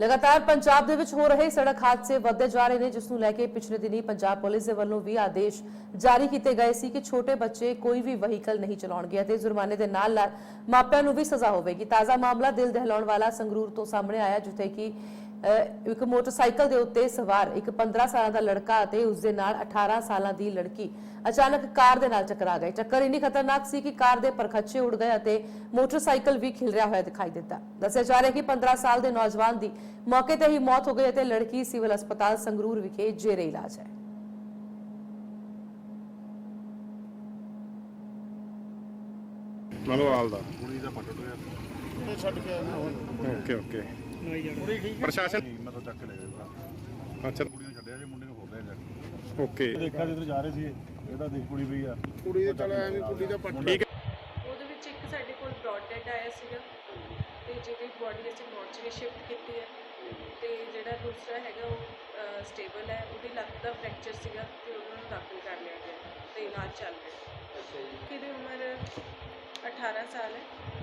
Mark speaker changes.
Speaker 1: ਲਗਾਤਾਰ ਪੰਜਾਬ ਦੇ ਵਿੱਚ ਹੋ ਰਹੇ ਸੜਕ ਹਾਦਸੇ ਵੱਧਦੇ ਜਾ ਰਹੇ ਨੇ, ਜਿਸ ਨੂੰ ਲੈ ਕੇ ਪਿਛਲੇ ਦਿਨੀ ਪੰਜਾਬ ਪੁਲਿਸ ਦੇ ਵੱਲੋਂ ਵੀ ਆਦੇਸ਼ ਜਾਰੀ ਕੀਤੇ ਗਏ ਸੀ ਕਿ ਛੋਟੇ ਬੱਚੇ ਕੋਈ ਵੀ ਵਹੀਕਲ ਨਹੀਂ ਚਲਾਉਣਗੇ ਅਤੇ ਜੁਰਮਾਨੇ ਦੇ ਨਾਲ ਨਾਲ ਮਾਪਿਆਂ ਨੂੰ ਵੀ ਸਜ਼ਾ ਹੋਵੇਗੀ। ਤਾਜ਼ਾ ਮਾਮਲਾ ਦਿਲ ਦਹਿਲਾਉਣ ਵਾਲਾ ਸੰਗਰੂਰ ਤੋਂ ਸਾਹਮਣੇ ਆਇਆ, ਜਿੱਥੇ ਕਿ ਇੱਕ ਮੋਟਰਸਾਈਕਲ ਦੇ ਉੱਤੇ ਸਵਾਰ ਇੱਕ 15 ਸਾਲਾਂ ਦਾ ਲੜਕਾ ਅਤੇ ਉਸ ਦੇ ਨਾਲ 18 ਸਾਲਾਂ ਦੀ ਲੜਕੀ ਅਚਾਨਕ ਕਾਰ ਦੇ ਨਾਲ ਟਕਰਾ ਗਏ। ਟੱਕਰ ਇੰਨੀ ਖਤਰਨਾਕ ਸੀ ਕਿ ਕਾਰ ਦੇ ਪਰਖੱਚੇ ਉੱਡ ਗਏ ਅਤੇ ਮੋਟਰਸਾਈਕਲ ਵੀ ਖਿਲਰਿਆ ਹੋਇਆ ਦਿਖਾਈ ਦਿੱਤਾ। ਦੱਸਿਆ ਜਾ ਰਿਹਾ ਹੈ ਕਿ 15 ਸਾਲ ਦੇ ਨੌਜਵਾਨ ਦੀ ਮੌਕੇ ਤੇ ਹੀ ਮੌਤ ਹੋ ਗਈ ਅਤੇ ਲੜਕੀ ਸਿਵਲ ਹਸਪਤਾਲ ਸੰਗਰੂਰ ਵਿਖੇ ਜੇਰੇ ਇਲਾਜ ਹੈ।
Speaker 2: ਮਨੋਵਾਲ ਦਾ।
Speaker 3: ਕੁੜੀ ਦਾ ਪਟੜ ਹੋਇਆ
Speaker 4: ਛੱਡ ਕੇ ਆਇਆ।
Speaker 2: Okay okay. ਪ੍ਰਸ਼ਾਸਨ?
Speaker 3: ਨਹੀਂ ਮੈਂ ਤਾਂ ਚੱਕ ਕੇ ਲੈ ਗਿਆ ਭਰਾ।
Speaker 2: ਅੱਛਾ।
Speaker 3: ਕੁੜੀ ਨੂੰ ਛੱਡਿਆ ਜੀ ਮੁੰਡੇ ਨੂੰ ਹੋ ਲਿਆ ਜਾ
Speaker 2: ਓਕੇ।
Speaker 3: ਦੇਖਿਆ ਜਿੱਧਰ ਜਾ ਰਹੇ ਸੀ ਇਹਦਾ ਦੇਖ ਕੁੜੀ ਪਈ ਆ।
Speaker 4: ਕੁੜੀ ਦੇ ਚਲ ਐਵੇਂ ਕੁੜੀ ਦਾ ਪੱਟ
Speaker 2: ਠੀਕ
Speaker 5: ਉਹਦੇ ਵਿੱਚ ਇੱਕ ਸਾਡੇ ਕੋਲ ਬ੍ਰੌਡ ਡੈਡ ਆਇਆ ਸੀਗਾ ਤੇ ਜਿਹਦੀ ਬੋਡੀ ਅਸੀਂ ਮੋਰਚਰੀ ਸ਼ਿਫਟ ਕੀਤੀ ਹੈ। ਤੇ ਜਿਹੜਾ ਦੂਸਰਾ ਹੈਗਾ ਉਹ ਸਟੇਬਲ ਹੈ ਉਹਦੀ ਲੱਤ ਦਾ ਫ੍ਰੈਕਚਰ ਸੀਗਾ ਤੇ ਉਹਨਾਂ ਨੂੰ ਦਾਖਲ ਕਰ ਲਿਆ ਗਿਆ ਤੇ ਇਲਾਜ ਚੱਲ ਰਿਹਾ। ਹੈ ਇਹਦੀ ਉਮਰ? 18 ਸਾਲ ਹੈ।